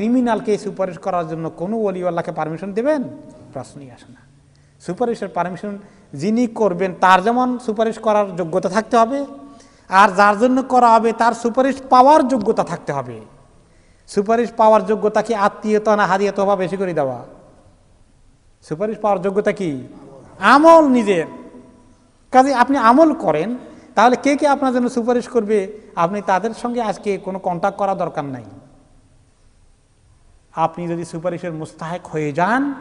ক্রিমিনালকে সুপারিশ করার জন্য কোনো ওলিওয়াল্লাহকে পারমিশন দেবেন? প্রশ্নই আসে না। সুপারিশের পারমিশন যিনি করবেন, তার যেমন সুপারিশ করার যোগ্যতা থাকতে হবে, আর যার জন্য করা হবে, তার সুপারিশ পাওয়ার যোগ্যতা থাকতে হবে। সুপারিশ পাওয়ার যোগ্যতা কি আত্মীয়তা না হাদিয়ত বা বেশি করে দেওয়া? সুপারিশ পাওয়ার যোগ্যতা কি? আমল নিজের। কাজে আপনি আমল করেন, তাহলে কে কে আপনার জন্য সুপারিশ করবে? আপনি তাদের সঙ্গে আজকে কোনো কন্ট্যাক্ট করা দরকার নাই। আপনি যদি সুপারিশের মোস্তাহেক হয়ে যান,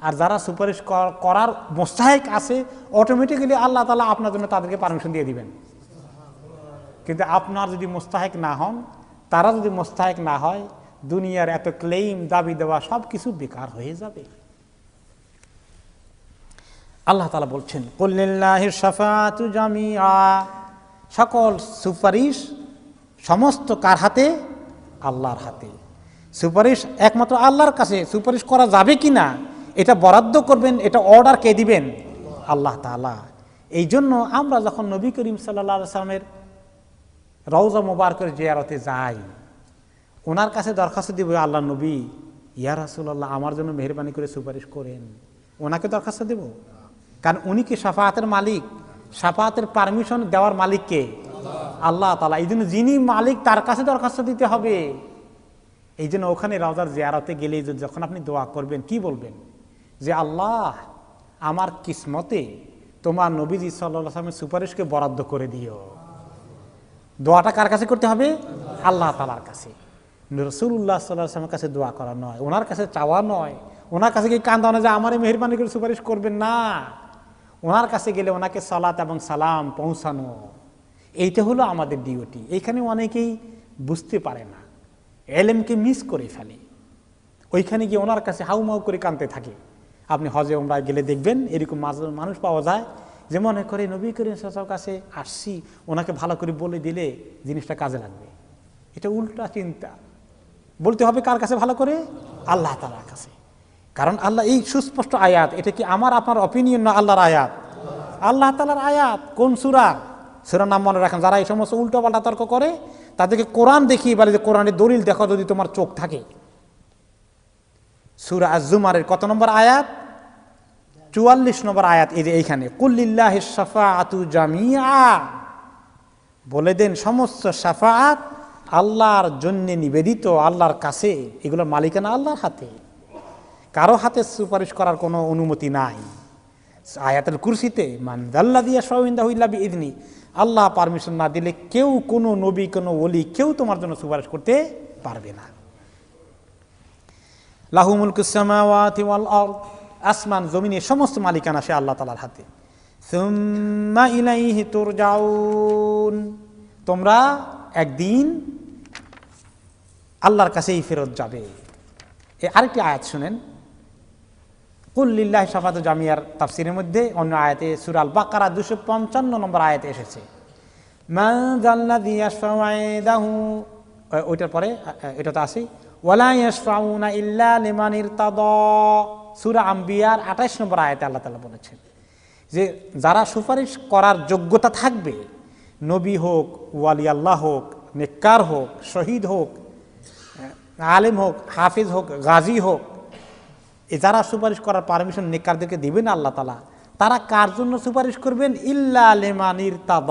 আর যারা সুপারিশ কর- করার মোস্তাহেক আছে অটোমেটিক্যালি আল্লাহ তালা আপনার জন্য তাদেরকে পারমিশন দিয়ে দিবেন। কিন্তু আপনার যদি মোস্তাহেক না হন, তারা যদি মোস্তাহেক না হয়, দুনিয়ার এত ক্লেইম দাবি দেওয়া সব কিছু বেকার হয়ে যাবে। আল্লাহ তালা বলছেন কল্লিল্লাহির সাফাতু জামিয়া সকল সুপারিশ সমস্ত কার হাতে? আল্লাহর হাতে। সুপারিশ একমাত্র আল্লাহর কাছে সুপারিশ করা যাবে কি না, এটা বরাদ্দ করবেন, এটা অর্ডার কে দিবেন? আল্লাহ তাআলা। এই জন্য আমরা যখন নবী করিম সাল্লাহ সাল্লামের রওজা মুবারকের জিয়ারতে যাই ওনার কাছে দরখাস্ত দিব আল্লাহ নবী, ইয়া রাসূলুল্লাহ, আমার জন্য মেহরবানি করে সুপারিশ করেন। ওনাকে দরখাস্ত দেব? কারণ উনি কি সাফাহাতের মালিক? সাফাহাতের পারমিশন দেওয়ার মালিককে আল্লাহ তালা এই জন্য যিনি মালিক, তার কাছে দরখাস্ত দিতে হবে। এই জন্য ওখানে রওজার জিয়ারাতে গেলে যখন আপনি দোয়া করবেন, কি বলবেন? যে আল্লাহ, আমার কিসমতে তোমার নবীজি সাল্লাহ আসলামের সুপারিশকে বরাদ্দ করে দিও। দোয়াটা কার কাছে করতে হবে? আল্লাহ তালার কাছে। রসুল্লাহ সাল্লাহ আসলামের কাছে দোয়া করা নয়। ওনার কাছে চাওয়া নয়। ওনার কাছে কি কান্দা না যে, আমারে মেহরবানি করে সুপারিশ করবেন না। ওনার কাছে গেলে ওনাকে সালাত এবং সালাম পৌঁছানো। এইটা হলো আমাদের ডিউটি এইখানে অনেকেই বুঝতে পারে না। এলেমকে মিস করে ফেলে। ওইখানে গিয়ে ওনার কাছে হাউমাউ করে কানতে থাকে। আপনি হজে ওমরায় গেলে দেখবেন এরকম মানুষ পাওয়া যায় যে মনে করে, নবী করিম সাল্লাল্লাহু কাছে আসছি, ওনাকে ভালো করে বলে দিলে জিনিসটা কাজে লাগবে। এটা উল্টা চিন্তা। বলতে হবে কার কাছে ভালো করে? আল্লাহ তালার কাছে। কারণ আল্লাহ, এই সুস্পষ্ট আয়াত, এটা কি আমার, আপনার অপিনিয়ন না আল্লাহর আয়াত? আল্লাহ তালার আয়াত। কোন সুরা? সুরার নাম মনে রাখেন, যারা এই সমস্ত উল্টো পাল্টা তর্ক করে তাদেরকে কোরআন দেখিয়ে বলে যে কোরআনের দলিল দেখো যদি তোমার চোখ থাকে। সুরা আজুমারের কত নম্বর আয়াত? চুয়াল্লিশ নম্বর আয়াত, এই যে এইখানে কুল্লিল্লাহ সাফা আতু জামিয়া বলে দেন, সমস্ত সাফাআত আল্লাহর জন্য নিবেদিত, আল্লাহর কাছে। এগুলোর মালিকানা আল্লাহর হাতে। কারও হাতে সুপারিশ করার কোনো অনুমতি নাই। আয়াতের কুরসিতে মানদাল্লা দিয়া সহিন্দা ইদনি আল্লাহ পারমিশন না দিলে কেউ কোনো নবী, কোনো ওলি, কেউ তোমার জন্য সুপারিশ করতে পারবে না। লাহুমুল কুসামাওয়াতি ওয়াল আরদ, আসমান, জমিনের সমস্ত মালিকানা সে আল্লাহ তালার হাতে। সুম্মা ইলাইহি তুরজাউন, তোমরা একদিন আল্লাহর কাছেই ফেরত যাবে। এ আরেকটি আয়াত শুনেন। কুল্লিল্লাহ সাফাত জামিয়ার তাফসিরের মধ্যে অন্য আয়াতে সুরাল বাকারা দুশো পঞ্চান্ন নম্বর আয়াতে এসেছে। ওইটার পরে এটা তো আছে ওয়ালা ইয়াশফাউনা ইল্লা লিমান ইরতাদা। সূরা আম্বিয়ার 28 নম্বর আয়াতে আল্লাহ তাআলা বলেছেন যে, যারা সুপারিশ করার যোগ্যতা থাকবে, নবী হোক, ওয়ালি আল্লাহ হোক, নেককার হোক, শহীদ হোক আলেম হোক, হাফিজ হোক, গাজী হোক যারা সুপারিশ করার পারমিশন নেককারদেরকে দিবেন আল্লাহ তালা তারা কার জন্য সুপারিশ করবেন? ইল্লা লেমানির তাদ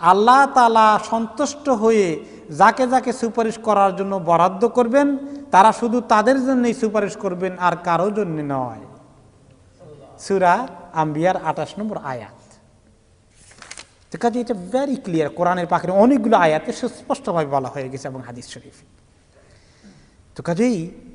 আল্লাহ তালা সন্তুষ্ট হয়ে যাকে যাকে সুপারিশ করার জন্য বরাদ্দ করবেন, তারা শুধু তাদের জন্যই সুপারিশ করবেন আর কারও জন্য নয়। সুরা আম্বিয়ার আঠাশ নম্বর আয়াত। কাজে এটা ভেরি ক্লিয়ার কোরআনের পাখির অনেকগুলো আয়াতে সুস্পষ্টভাবে বলা হয়ে গেছে এবং হাদিস শরীফ। তো কাজেই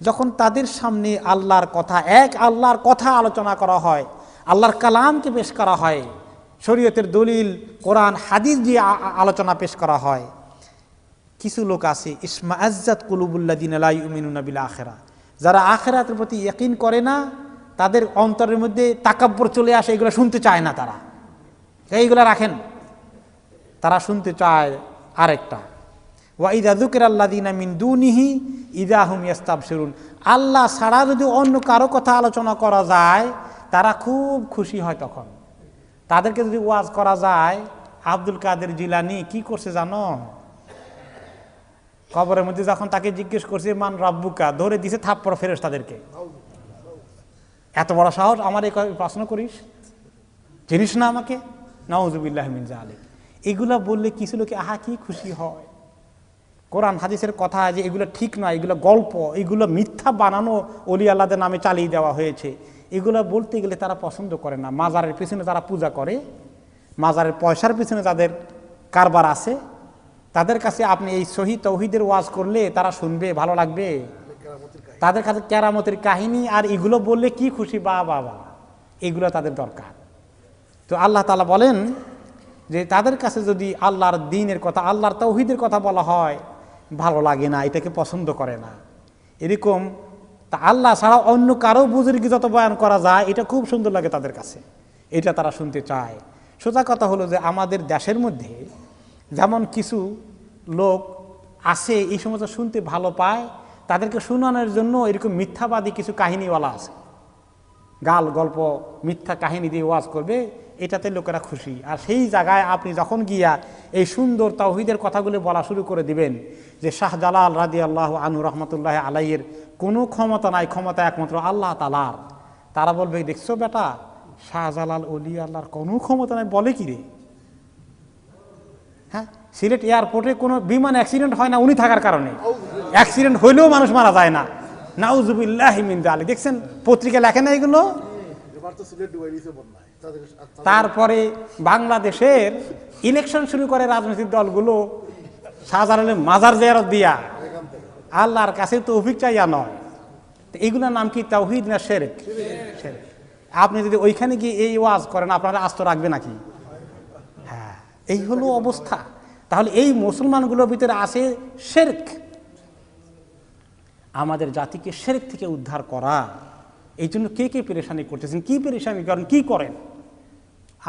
যখন তাদের সামনে আল্লাহর কথা, এক আল্লাহর কথা আলোচনা করা হয়, আল্লাহর কালামকে পেশ করা হয়, শরীয়তের দলিল, কোরআন, হাদিস দিয়ে আলোচনা পেশ করা হয়। কিছু লোক আছে, ইসমা আজ্জাত কুলুবুল্লাদিন আলাই উমিনুনা বিল আখেরা। যারা আখেরাতের প্রতি ইয়কিন করে না, তাদের অন্তরের মধ্যে তাকাব্বর চলে আসে, এগুলো শুনতে চায় না তারা। এইগুলো রাখেন। তারা শুনতে চায় আরেকটা। ওয়াইদা দুকের আল্লাহ দিনা মিন ইদাহুম ইয়াস্তাব শুরুন আল্লাহ ছাড়া যদি অন্য কারও কথা আলোচনা করা যায়, তারা খুব খুশি হয় তখন। তাদেরকে যদি ওয়াজ করা যায়, আব্দুল কাদের জিলানি কি করছে জানো? কবরের মধ্যে যখন তাকে জিজ্ঞেস করছে, মান রাব্বুকা? ধরে দিছে থাপ্পড় ফেরেস তাদেরকে এত বড় সাহস, আমার এই প্রশ্ন করিস? চিনিস না আমাকে? নওয়াজুবিল্লাহ মিনজা আলী এগুলা বললে কিছু লোকে আহা, কি খুশি হয়। কোরআন, হাদিসের কথা যে এগুলো ঠিক নয়, এগুলো গল্প, এগুলো মিথ্যা বানানো অলি আল্লাদের নামে চালিয়ে দেওয়া হয়েছে। এগুলো বলতে গেলে তারা পছন্দ করে না। মাজারের পিছনে তারা পূজা করে, মাজারের পয়সার পিছনে তাদের কারবার আছে, তাদের কাছে আপনি এই সহি তৌহিদের ওয়াজ করলে তারা শুনবে, ভালো লাগবে। তাদের কাছে কেরামতের কাহিনী আর এগুলো বললে কি খুশি? বা বাবা এগুলো তাদের দরকার। তো আল্লাহ তালা বলেন যে তাদের কাছে যদি আল্লাহর দিনের কথা, আল্লাহর তৌহিদের কথা বলা হয় ভালো লাগে না, এটাকে পছন্দ করে না। এরকম তা আল্লাহ ছাড়া অন্য কারও বুজুর্গি যত বয়ান করা যায়, এটা খুব সুন্দর লাগে তাদের কাছে। এটা তারা শুনতে চায়। সোজা কথা হলো যে আমাদের দেশের মধ্যে যেমন কিছু লোক আছে এই সমস্ত শুনতে ভালো পায়, তাদেরকে শুনানোর জন্য এরকম মিথ্যাবাদী কিছু কাহিনীওয়ালা আছে। গাল, গল্প, মিথ্যা কাহিনী দিয়ে ওয়াজ করবে এটাতে লোকেরা খুশি। আর সেই জায়গায় আপনি যখন গিয়া এই সুন্দর তাওহিদের কথাগুলো বলা শুরু করে দিবেন, যে শাহজালাল রাদি আল্লাহ আনু রহমতুল্লাহ আলাইয়ের কোনো ক্ষমতা নাই, ক্ষমতা একমাত্র আল্লাহ তালার তারা বলবে, দেখছ বেটা শাহজালাল অলি আল্লাহর কোনো ক্ষমতা নাই? বলে কি রে? হ্যাঁ সিলেট এয়ারপোর্টে কোনো বিমান অ্যাক্সিডেন্ট হয় না, উনি থাকার কারণে। অ্যাক্সিডেন্ট হইলেও মানুষ মারা যায় না। নাউজুবিল্লাহ মিন্দা আলী দেখছেন, পত্রিকা লেখে না এগুলো? তারপরে বাংলাদেশের ইলেকশন শুরু করে রাজনৈতিক দলগুলো শাহজালালের মাজার জেয়ারত দিয়া। আল্লাহর কাছে তো চাইয়া নয়। তো এইগুলোর নাম কি তাওহিদ না শেরেক? শেরেক। আপনি যদি ওইখানে গিয়ে এই ওয়াজ করেন, আপনারা আস্ত রাখবে নাকি? হ্যাঁ এই হলো অবস্থা। তাহলে এই মুসলমানগুলোর ভিতরে আছে শেরক। আমাদের জাতিকে শেরেক থেকে উদ্ধার করা। এই জন্য কে কে পেরেশানি করতেছেন? কি পেরেশানি করেন? কি করেন?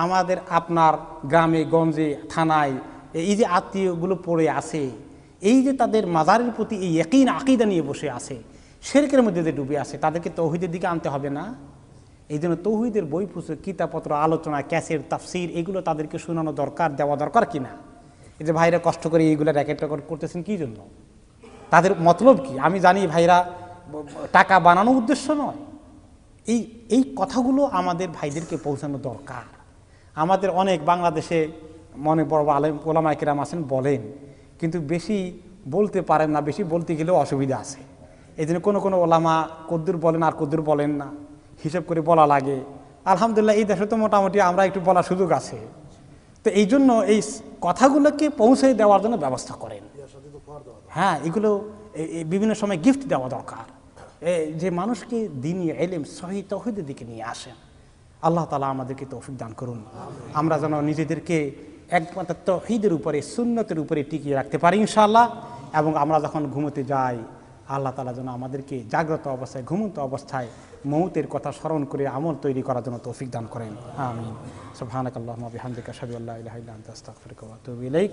আমাদের আপনার গ্রামে, গঞ্জে, থানায় এই যে আত্মীয়গুলো পড়ে আছে, এই যে তাদের মাজারের প্রতি এই একইন আকিদা নিয়ে বসে আছে, শেরকের মধ্যে যে ডুবে আছে, তাদেরকে তৌহিদের দিকে আনতে হবে না? এই জন্য তৌহিদের বই, পুস্তক, কিতাবপত্র, আলোচনা ক্যাসের তাফসির, এগুলো তাদেরকে শোনানো দরকার, দেওয়া দরকার কিনা এই যে ভাইরা কষ্ট করে এইগুলো র্যাকেট ট্যাকেট করতেছেন কী জন্য? তাদের মতলব কি? আমি জানি ভাইরা টাকা বানানো উদ্দেশ্য নয়। এই এই কথাগুলো আমাদের ভাইদেরকে পৌঁছানো দরকার। আমাদের অনেক বাংলাদেশে মনে বড় আলেম ওলামায় কিরাম আছেন বলেন, কিন্তু বেশি বলতে পারেন না, বেশি বলতে গেলেও অসুবিধা আছে। এই জন্য কোনো কোনো ওলামা কদ্দুর বলেন আর কদ্দুর বলেন না, হিসেব করে বলা লাগে। আলহামদুলিল্লাহ, এই দেশে তো মোটামুটি আমরা একটু বলার সুযোগ আছে। তো এই জন্য এই কথাগুলোকে পৌঁছে দেওয়ার জন্য ব্যবস্থা করেন। হ্যাঁ এগুলো বিভিন্ন সময় গিফট দেওয়া দরকার। যে মানুষকে দিনই এলেম সহি তহিদের দিকে নিয়ে আসেন। আল্লাহ তালা আমাদেরকে তৌফিক দান করুন। আমরা যেন নিজেদেরকে একমাত্র তহিদের উপরে, সুন্নতের উপরে টিকিয়ে রাখতে পারি ইনশাআল্লাহ। এবং আমরা যখন ঘুমোতে যাই, আল্লাহ তালা যেন আমাদেরকে জাগ্রত অবস্থায়, ঘুমন্ত অবস্থায় মৌতের কথা স্মরণ করে আমল তৈরি করার জন্য তৌফিক দান করেন। আমি সুবহানাক আল্লাহুম্মা বিহামদিকা, আশহাদু আল্লা ইলাহা ইল্লা আনতা, আস্তাগফিরুকা ওয়া আতুবু ইলাইক।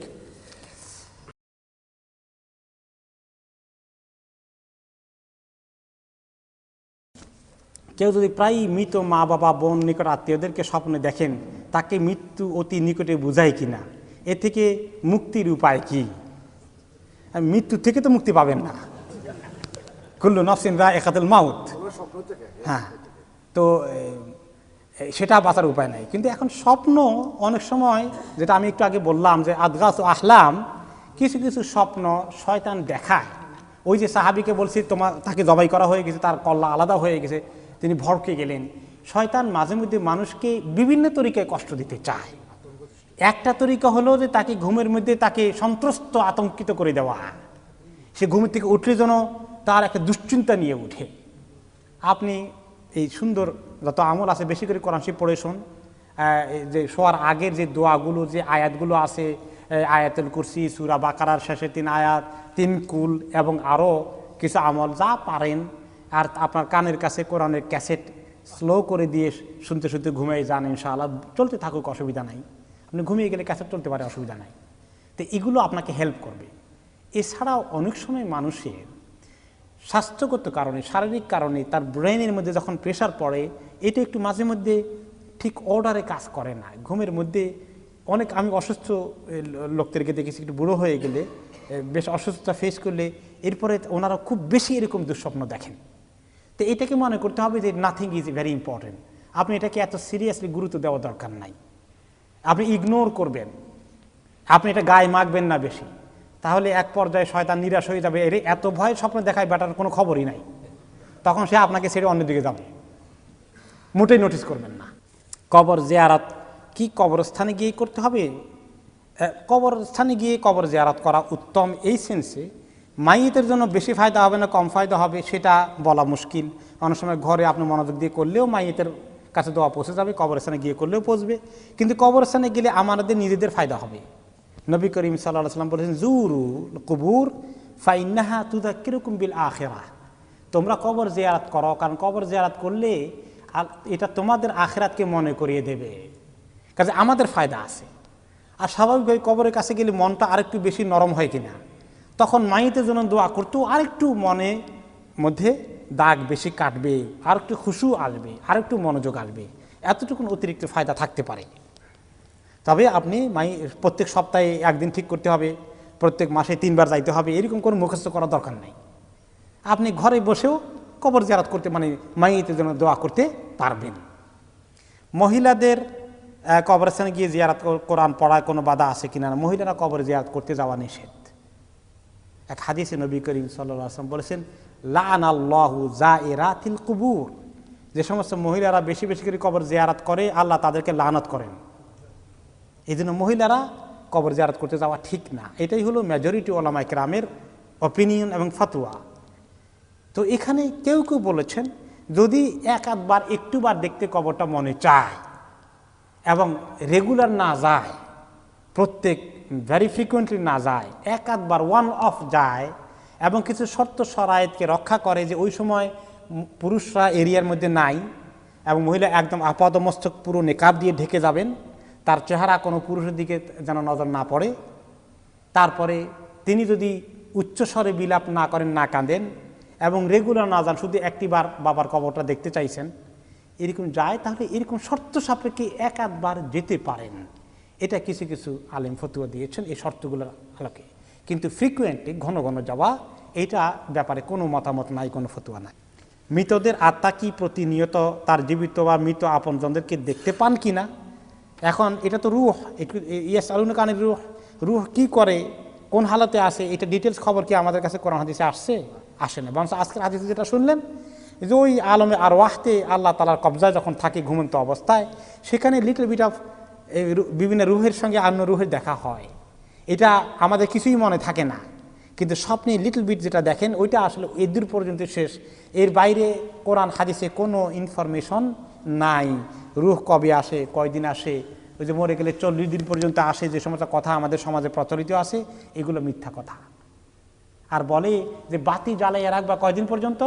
কেউ যদি প্রায় মৃত মা বাবা, বোন নিকট আত্মীয়দেরকে স্বপ্নে দেখেন, তাকে মৃত্যু অতি নিকটে বোঝায় কিনা? এ থেকে মুক্তির উপায় কি? মৃত্যু থেকে তো মুক্তি পাবেন না। কুল্লু নফসিন রা একাতুল মাউত। হ্যাঁ তো সেটা বাঁচার উপায় নাই। কিন্তু এখন স্বপ্ন অনেক সময়, যেটা আমি একটু আগে বললাম যে আদগাস ও আহলাম, কিছু কিছু স্বপ্ন শয়তান দেখায়। ওই যে সাহাবিকে বলছি তোমার তাকে জবাই করা হয়ে গেছে, তার কল্লা আলাদা হয়ে গেছে। তিনি ভরকে গেলেন। শয়তান মাঝে মধ্যে মানুষকে বিভিন্ন তরিকায় কষ্ট দিতে চায়। একটা তরিকা হলো যে তাকে ঘুমের মধ্যে তাকে সন্ত্রস্ত, আতঙ্কিত করে দেওয়া। সে ঘুমের থেকে উঠলে যেন তার একটা দুশ্চিন্তা নিয়ে উঠে আপনি এই সুন্দর যত আমল আছে, বেশি করে কোরআন শরীফ পড়ে শোন। যে শোয়ার আগের যে দোয়াগুলো, যে আয়াতগুলো আছে আয়াতুল কুরসি, সুরা বাকারার শেষে তিন আয়াত, তিন কুল এবং আরও কিছু আমল, যা পারেন আর আপনার কানের কাছে কোরআনের ক্যাসেট স্লো করে দিয়ে শুনতে শুনতে ঘুমিয়ে যান ইনশাআল্লাহ। চলতে থাকুক, অসুবিধা নাই। আপনি ঘুমিয়ে গেলে ক্যাসেট চলতে পারে, অসুবিধা নাই। তো এগুলো আপনাকে হেল্প করবে। এছাড়াও অনেক সময় মানুষের স্বাস্থ্যগত কারণে, শারীরিক কারণে তার ব্রেনের মধ্যে যখন প্রেশার পড়ে, এটা একটু মাঝে মধ্যে ঠিক অর্ডারে কাজ করে না। ঘুমের মধ্যে অনেক, আমি অসুস্থ লোকদেরকে দেখেছি, একটু বুড়ো হয়ে গেলে বেশ অসুস্থতা ফেস করলে, এরপরে ওনারা খুব বেশি এরকম দুঃস্বপ্ন দেখেন। তো এটাকে মনে করতে হবে যে নাথিং ইজ ভেরি ইম্পর্টেন্ট আপনি এটাকে এত সিরিয়াসলি গুরুত্ব দেওয়া দরকার নাই। আপনি ইগনোর করবেন। আপনি এটা গায়ে মাখবেন না বেশি। তাহলে এক পর্যায়ে শয়তান নিরাশ হয়ে যাবে। এর, এত ভয় স্বপ্ন দেখায় বেটার কোনো খবরই নাই। তখন সে আপনাকে ছেড়ে অন্যদিকে যাবে। মোটেই নোটিস করবেন না। কবর জেয়ারাত কি কবরস্থানে গিয়ে করতে হবে? কবরস্থানে গিয়ে কবর জেয়ারাত করা উত্তম। এই সেন্সে মাইয়েতের জন্য বেশি ফায়দা হবে না, কম ফায়দা হবে, সেটা বলা মুশকিল। অনেক সময় ঘরে আপনি মনোযোগ দিয়ে করলেও মাইয়েতের কাছে দোয়া পৌঁছে যাবে, কবরস্থানে গিয়ে করলেও পৌঁছবে। কিন্তু কবরস্থানে গেলে আমাদের নিজেদের ফায়দা হবে। নবী করিম সাল্লাহ সাল্লাম বলেছেন, জুরু কুবুর ফাইনাহা তুদা কীরকম বিল আখেরা। তোমরা কবর জেয়ারাত করো, কারণ কবর জেয়ারাত করলে এটা তোমাদের আখেরাতকে মনে করিয়ে দেবে। কাজে আমাদের ফায়দা আছে। আর স্বাভাবিকভাবে কবরের কাছে গেলে মনটা আরেকটু বেশি নরম হয় কিনা? তখন মাইতের জন্য দোয়া করতেও আরেকটু মনে মধ্যে দাগ বেশি কাটবে আর একটু খুশু আসবে আর একটু মনোযোগ আসবে। এতটুকুন অতিরিক্ত ফায়দা থাকতে পারে। তবে আপনি মাই, প্রত্যেক সপ্তাহে একদিন ঠিক করতে হবে, প্রত্যেক মাসে তিনবার যাইতে হবে, এরকম কোনো মুখস্থ করার দরকার নেই। আপনি ঘরে বসেও কবর জিয়ারত করতে মানে মাইয়েতের জন্য দোয়া করতে পারবেন। মহিলাদের কবরস্থানে গিয়ে জিয়ারাত কর- কোরআন পড়ায় কোনো বাধা আছে কিনা? মহিলারা কবর জিয়ারত করতে যাওয়া নিষেধ। এক হাদিসে নবী করিম সাল্লাহ আসলাম বলেছেন লান আল্লাহু জা এরাতিল কুবুর। যে সমস্ত মহিলারা বেশি বেশি করে কবর জিয়ারাত করে, আল্লাহ তাদেরকে লানত করেন। এই জন্য মহিলারা কবর জিয়ারত করতে যাওয়া ঠিক না। এটাই হলো মেজরিটি ওলামাই কেরামের অপিনিয়ন এবং ফতোয়া তো এখানে কেউ কেউ বলেছেন, যদি এক আধবার একটুবার দেখতে কবরটা মনে চায় এবং রেগুলার না যায়, প্রত্যেক ভেরি ফ্রিকুয়েন্টলি না যায় এক আধবার ওয়ান অফ যায় এবং কিছু শর্ত সরায়েতকে রক্ষা করে যে ওই সময় পুরুষরা এরিয়ার মধ্যে নাই এবং মহিলা একদম আপাদমস্তক পুরো নেকাব দিয়ে ঢেকে যাবেন, তার চেহারা কোনো পুরুষের দিকে যেন নজর না পড়ে। তারপরে তিনি যদি উচ্চস্বরে বিলাপ না করেন, না কাঁদেন এবং রেগুলার না যান, শুধু একটিবার বাবার কবরটা দেখতে চাইছেন, এরকম যায়, তাহলে এরকম শর্ত সাপেক্ষে এক আধবার যেতে পারেন। এটা কিছু কিছু আলেম ফতুয়া দিয়েছেন এই শর্তগুলোর আলোকে। কিন্তু ফ্রিকুয়েন্টলি ঘন ঘন যাওয়া, এটা ব্যাপারে কোনো মতামত নাই, কোনো ফতুয়া নাই। মৃতদের আত্মা কি প্রতিনিয়ত তার জীবিত বা মৃত আপনজনদেরকে দেখতে পান কি না? এখন এটা তো রুহ ইয়াস আলুন কানের রুহ। রুহ কি করে? কোন হালতে আসে? এটা ডিটেলস খবর কি আমাদের কাছে কোরআন হাদিসে আসছে? আসে না। বরং আজকের হাদিসে যেটা শুনলেন, যে ওই আলমে আর ওয়াহতে আল্লাহ তালার কবজায় যখন থাকে ঘুমন্ত অবস্থায়, সেখানে লিটল বিট অফ বিভিন্ন রুহের সঙ্গে অন্য রুহের দেখা হয়। এটা আমাদের কিছুই মনে থাকে না। কিন্তু স্বপ্নে লিটল বিট যেটা দেখেন, ওইটা আসলে এদূর পর্যন্ত শেষ। এর বাইরে কোরআন, হাদিসে কোনো ইনফরমেশন নাই। রুহ কবে আসে, কয়দিন আসে, ওই যে মরে গেলে চল্লিশ দিন পর্যন্ত আসে, যে সমস্ত কথা আমাদের সমাজে প্রচলিত আছে, এগুলো মিথ্যা কথা। আর বলে যে বাতি জ্বালাইয়ে রাখবা কয়দিন পর্যন্ত?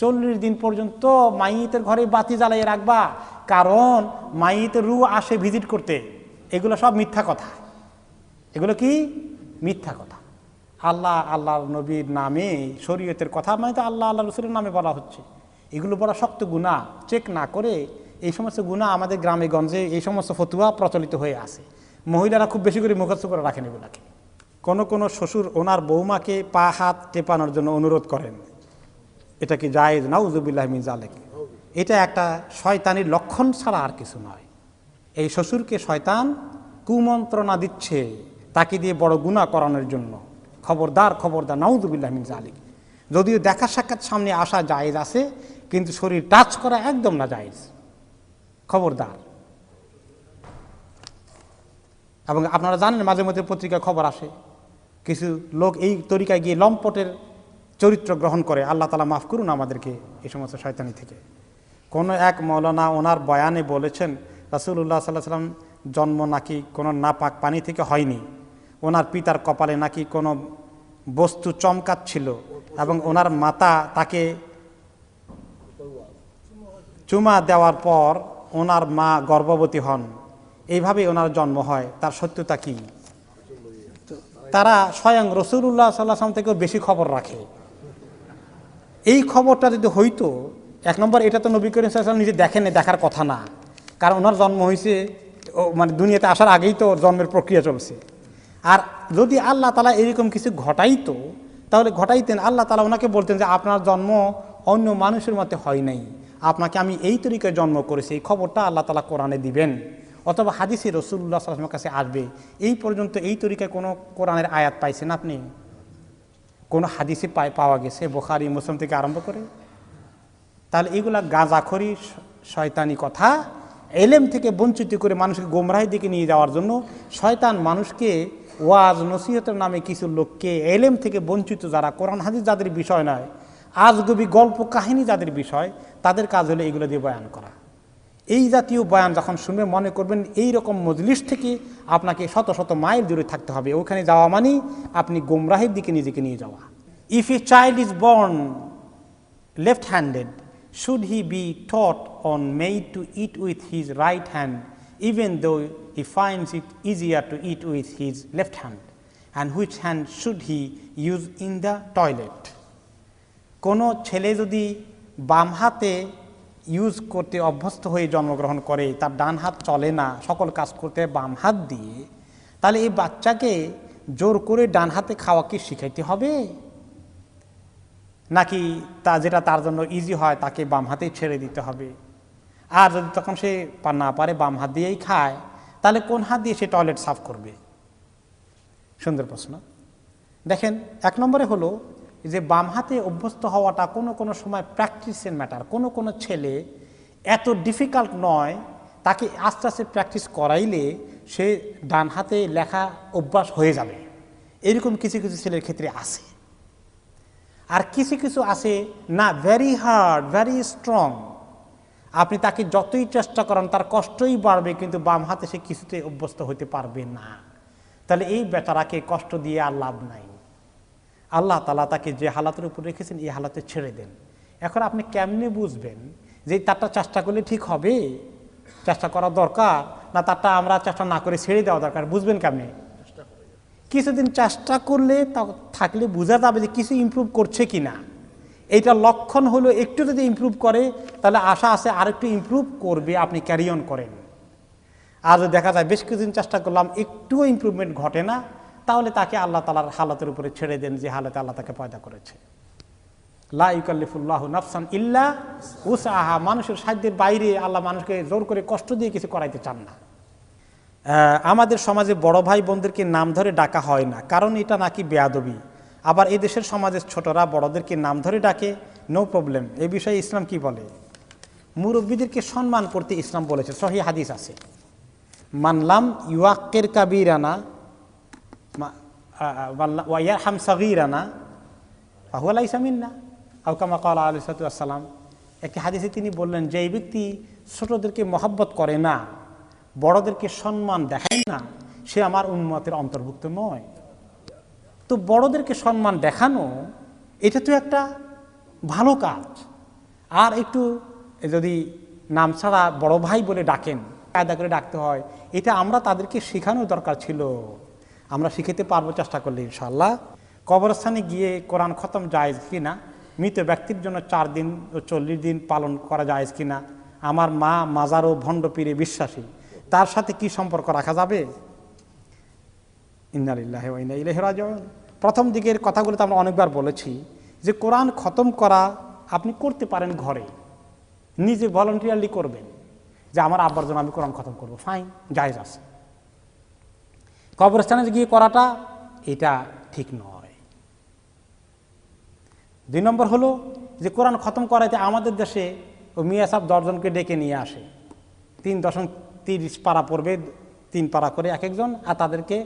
চল্লিশ দিন পর্যন্ত মাইতের ঘরে বাতি জ্বালাইয়ে রাখবা। কারণ মাইতের রু আসে ভিজিট করতে। এগুলো সব মিথ্যা কথা। এগুলো কি? মিথ্যা কথা। আল্লাহ আল্লাহ নবীর নামে শরীয়তের কথা মানে তো আল্লাহ আল্লাহ রসুলের নামে বলা হচ্ছে। এগুলো বড় শক্ত গুণা চেক না করে এই সমস্ত গুণা আমাদের গ্রামে, গঞ্জে এই সমস্ত ফতুয়া প্রচলিত হয়ে আছে। মহিলারা খুব বেশি করে মুখস্থ করে রাখেন এগুলাকে। কোনো কোনো শ্বশুর ওনার বৌমাকে পা, হাত টেপানোর জন্য অনুরোধ করেন। এটা কি জায়েজ, নাউজুবিল্লাহ মিন জালেক এটা একটা শয়তানির লক্ষণ ছাড়া আর কিছু নয়। এই শ্বশুরকে শয়তান কুমন্ত্রণা দিচ্ছে তাকে দিয়ে বড় গুণা করানোর জন্য। খবরদার খবরদার, নাউজুবিল্লাহ মিন জালিক যদিও দেখা সাক্ষাৎ সামনে আসা জায়েজ আছে, কিন্তু শরীর টাচ করা একদম না জায়েজ। খবরদার। এবং আপনারা জানেন মাঝে মধ্যে পত্রিকায় খবর আসে। কিছু লোক এই তরিকায় গিয়ে লম্পটের চরিত্র গ্রহণ করে আল্লাহ তালা মাফ করুন আমাদেরকে এই সমস্ত শয়তানি থেকে। কোনো এক মৌলানা ওনার বয়ানে বলেছেন রাসুল্লাহ সাল্লাহ সাল্লাম জন্ম নাকি কোনো নাপাক পানি থেকে হয়নি। ওনার পিতার কপালে নাকি কোনো বস্তু চমকাচ্ছিল এবং ওনার মাতা তাকে চুমা দেওয়ার পর ওনার মা গর্ভবতী হন। এইভাবে ওনার জন্ম হয়। তার সত্যতা কি? তারা স্বয়ং রসুল্লাহ সাল্লাহাম থেকেও বেশি খবর রাখে। এই খবরটা যদি হইতো, এক নম্বর এটা তো নবী করিম সাল্লাম নিজে দেখেন দেখার কথা না। কারণ ওনার জন্ম হয়েছে মানে দুনিয়াতে আসার আগেই তো জন্মের প্রক্রিয়া চলছে। আর যদি আল্লাহ তালা এরকম কিছু ঘটাইতো, তাহলে ঘটাইতেন, আল্লাহ তালা ওনাকে বলতেন যে, আপনার জন্ম অন্য মানুষের মতে হয় নাই। আপনাকে আমি এই তরিকায় জন্ম করেছি, এই খবরটা আল্লাহ তালা কোরআনে দিবেন। অথবা হাদিসে রসুল্লাহ সাল্লামের কাছে আসবে, এই পর্যন্ত এই তরিকায় কোনো কোরআনের আয়াত পাইছেন আপনি? কোনো হাদিসে পায় পাওয়া গেছে, বোখারি, মুসলিম থেকে আরম্ভ করে। তাহলে এগুলা গাঁজাখড়ি শ- শয়তানি কথা, এলেম থেকে বঞ্চিত করে মানুষকে গোমরাহি দিকে নিয়ে যাওয়ার জন্য শয়তান মানুষকে ওয়াজ নসিহতের নামে কিছু লোককে এলেম থেকে বঞ্চিত যারা, কোরআন, হাদিস যাদের বিষয় নয়, আজগবি গল্প কাহিনী যাদের বিষয়, তাদের কাজ হলো এগুলো দিয়ে বয়ান করা। এই জাতীয় বয়ান যখন শুনবে, মনে করবেন এই রকম মজলিশ থেকে আপনাকে শত শত মাইল দূরে থাকতে হবে। ওখানে যাওয়া মানে আপনি গোমরাহের দিকে নিজেকে নিয়ে যাওয়া। If a child is born left handed should he be taught or made to eat with his right hand even though he finds it easier to eat with his left hand and which hand should he use in the toilet কোনো ছেলে যদি বাম হাতে use করতে অভ্যস্ত হয়ে জন্মগ্রহণ করে, তার ডান হাত চলে না, সকল কাজ করতে বাম হাত দিয়ে, তাহলে এই বাচ্চাকে জোর করে ডান হাতে খাওয়া কি শিখাইতে হবে? নাকি তা যেটা তার জন্য ইজি হয়, তাকে বাম হাতেই ছেড়ে দিতে হবে? আর যদি তখন সে না পারে, বাম হাত দিয়েই খায়, তাহলে কোন হাত দিয়ে সে টয়লেট সাফ করবে? সুন্দর প্রশ্ন। দেখেন, এক নম্বরে হলো যে বাম হাতে অভ্যস্ত হওয়াটা কোনো কোনো সময় প্র্যাকটিসের ম্যাটার কোনো কোনো ছেলে এত ডিফিকাল্ট নয়, তাকে আস্তে আস্তে প্র্যাকটিস করাইলে সে ডান হাতে লেখা অভ্যাস হয়ে যাবে। এরকম কিছু কিছু ছেলের ক্ষেত্রে আছে। আর কিছু কিছু আছে না ভেরি হার্ড ভেরি স্ট্রং আপনি তাকে যতই চেষ্টা করেন, তার কষ্টই বাড়বে, কিন্তু বাম হাতে সে কিছুতে অভ্যস্ত হতে পারবে না। তাহলে এই বেচারাকে কষ্ট দিয়ে আর লাভ নাই। আল্লাহ তালা তাকে যে হালাতের উপর রেখেছেন এই হালাতে ছেড়ে দেন। এখন আপনি কেমনে বুঝবেন যে তারটা চেষ্টা করলে ঠিক হবে? চেষ্টা করা দরকার না তারটা আমরা চেষ্টা না করে ছেড়ে দেওয়া দরকার? বুঝবেন কেমনি? কিছুদিন চেষ্টা করলে তা থাকলে বোঝা যাবে যে কিছু ইমপ্রুভ করছে কি না এইটা লক্ষণ হলো একটু যদি ইমপ্রুভ করে তাহলে আশা আছে আরেকটু ইমপ্রুভ করবে আপনি ক্যারি অন করেন। আর দেখা যায় বেশ কিছুদিন চেষ্টা করলাম একটুও ইমপ্রুভমেন্ট ঘটে না তাহলে তাকে আল্লাহ তালার হালাতের উপরে ছেড়ে দেন যে হালাতে আল্লাহ তাকে পয়দা করেছে। লা ইকাল্লিফুল্লাহ নাফসান ইল্লা উসাহা মানুষের সাধ্যের বাইরে আল্লাহ মানুষকে জোর করে কষ্ট দিয়ে কিছু করাইতে চান না। আহ, আমাদের সমাজে বড় ভাই বোনদেরকে নাম ধরে ডাকা হয় না কারণ এটা নাকি বেয়াদবি। আবার এই দেশের সমাজের ছোটরা বড়দেরকে নাম ধরে ডাকে নো প্রবলেম এ বিষয়ে ইসলাম কি বলে? মুরব্বীদেরকে সম্মান করতে ইসলাম বলেছে সহি হাদিস আছে। মানলাম ইউয়াক্কের কাবিরানা ওয়াইয়ার হাম সগিরানা আহুয়ালা ইসামিন্না আউকামা কালা আলী সালাম একটি হাদিসে তিনি বললেন, যে এই ব্যক্তি ছোটদেরকে মহাব্বত করে না, বড়দেরকে সম্মান দেখায় না, সে আমার উন্মতের অন্তর্ভুক্ত নয়। তো বড়দেরকে সম্মান দেখানো, এটা তো একটা ভালো কাজ। আর একটু যদি নাম ছাড়া বড় ভাই বলে ডাকেন কায়দা করে ডাকতে হয়, এটা আমরা তাদেরকে শেখানোর দরকার ছিল। আমরা শিখাতে পারব চেষ্টা করলে ইনশাল্লাহ কবরস্থানে গিয়ে কোরআন খতম জায়েজ কিনা, মৃত ব্যক্তির জন্য চার দিন ও চল্লিশ দিন পালন করা জায়েজ কিনা, আমার মা মাজার ও ভণ্ড পীরে বিশ্বাসী, তার সাথে কি সম্পর্ক রাখা যাবে? ইন্নালিল্লাহ ইলাইহি প্রথম দিকের কথাগুলো তো আমরা অনেকবার বলেছি যে কোরআন খতম করা আপনি করতে পারেন ঘরে, নিজে ভলেন্টিয়ারলি করবেন যে আমার আব্বার জন্য আমি কোরআন খতম করব ফাইন জায়েজ আছে। কবরস্থানে গিয়ে করাটা এটা ঠিক নয়। দুই নম্বর হলো যে কোরআন খতম করাইতে আমাদের দেশে ও মিয়া সাহেব দশজনকে ডেকে নিয়ে আসে। তিন দশম তিরিশ পাড়া পড়বে, তিন পাড়া করে এক একজন, আর তাদেরকে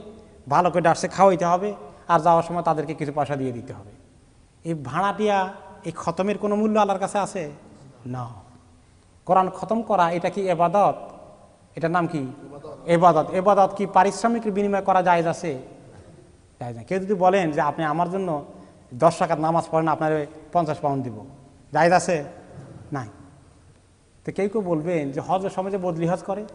ভালো করে ডাকসে খাওয়াইতে হবে, আর যাওয়ার সময় তাদেরকে কিছু পয়সা দিয়ে দিতে হবে। এই ভাড়াটিয়া, এই খতমের কোনো মূল্য আল্লাহর কাছে আছে? না। কোরআন খতম করা, এটা কি এবাদত? এটার নাম কি? এবাদত। এবাদত কি পারিশ্রমিকের বিনিময় করা যায় আছে? যায় না। কেউ যদি বলেন যে আপনি আমার জন্য দশ টাকার নামাজ পড়েন, আপনার পঞ্চাশ পাউন্ড দিব। জায়জ আছে? নাই। তো কেউ কেউ বলবেন যে হজ সময় যে বদলি হজ করে?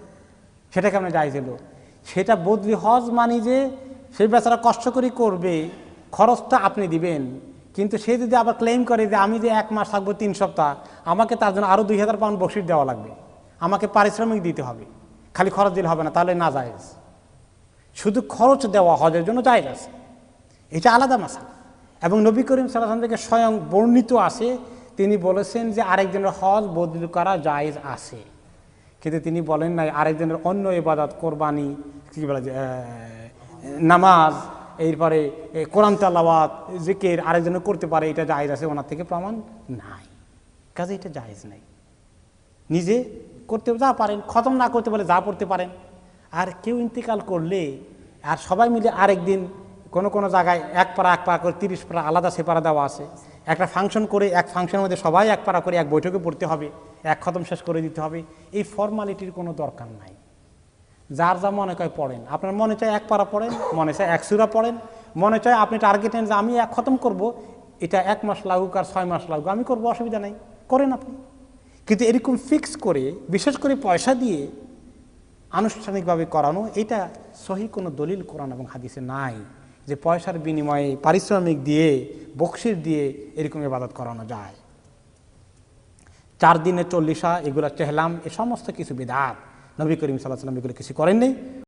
সেটা কেমন জায়জ এলো সেটা বদলি হজ মানি যে সেই বেচারা কষ্ট করে করবে, খরচটা আপনি দিবেন। কিন্তু সে যদি আবার ক্লেম করে যে আমি যে এক মাস থাকব তিন সপ্তাহ, আমাকে তার জন্য আরও দুই হাজার পাউন্ড বসির দেওয়া লাগবে। আমাকে পারিশ্রমিক দিতে হবে। খালি খরচ দিলে হবে না তাহলে না জায়েজ। শুধু খরচ দেওয়া হজের জন্য জায়েজ আছে। এটা আলাদা মাসা এবং নবী করিম সাল্লাম থেকে স্বয়ং বর্ণিত আছে তিনি বলেছেন যে আরেকজনের হজ বদলি করা জায়েজ আছে। কিন্তু তিনি বলেন না আরেকজনের অন্য ইবাদত কোরবানি কী বলে যে, নামাজ এরপরে কোরআন তালাওয়াত জিকের আরেকজনের করতে পারে এটা জায়েজ আছে ওনার থেকে প্রমাণ নাই। কাজে এটা জায়েজ নাই। নিজে করতে যা পারেন, খতম না করতে বলে যা পড়তে পারেন। আর কেউ ইন্তেকাল করলে, আর সবাই মিলে আরেকদিন কোনো কোনো জায়গায় এক পাড়া এক পাড়া করে, তিরিশ পাড়া, আলাদা সেপারা দেওয়া আছে। একটা ফাংশন করে, এক ফাংশনের মধ্যে সবাই এক পাড়া করে, এক বৈঠকে পড়তে হবে, এক খতম শেষ করে দিতে হবে। এই ফর্মালিটির কোনো দরকার নাই। যার যা মনে কয় পড়েন। আপনার মনে চায় এক পাড়া পড়েন, মনে চায় এক সুরা পড়েন, মনে চায় আপনি টার্গেট নেন যে আমি এক খতম করব, এটা এক মাস লাগুক আর ছয় মাস লাগুক, আমি করব, অসুবিধা নাই। করেন আপনি। কিন্তু এরকম ফিক্স করে, বিশেষ করে পয়সা দিয়ে আনুষ্ঠানিকভাবে করানো, এটা সহি কোনো দলিল কোরআন এবং হাদিসে নাই যে পয়সার বিনিময়ে পারিশ্রমিক দিয়ে বকশির দিয়ে এরকম ইবাদত করানো যায়। চার দিনে চল্লিশা এগুলো চেহলাম, এ সমস্ত কিছু বিধাত নবী করিম সাল্লাহ সাল্লাম এগুলো কিছু করেননি।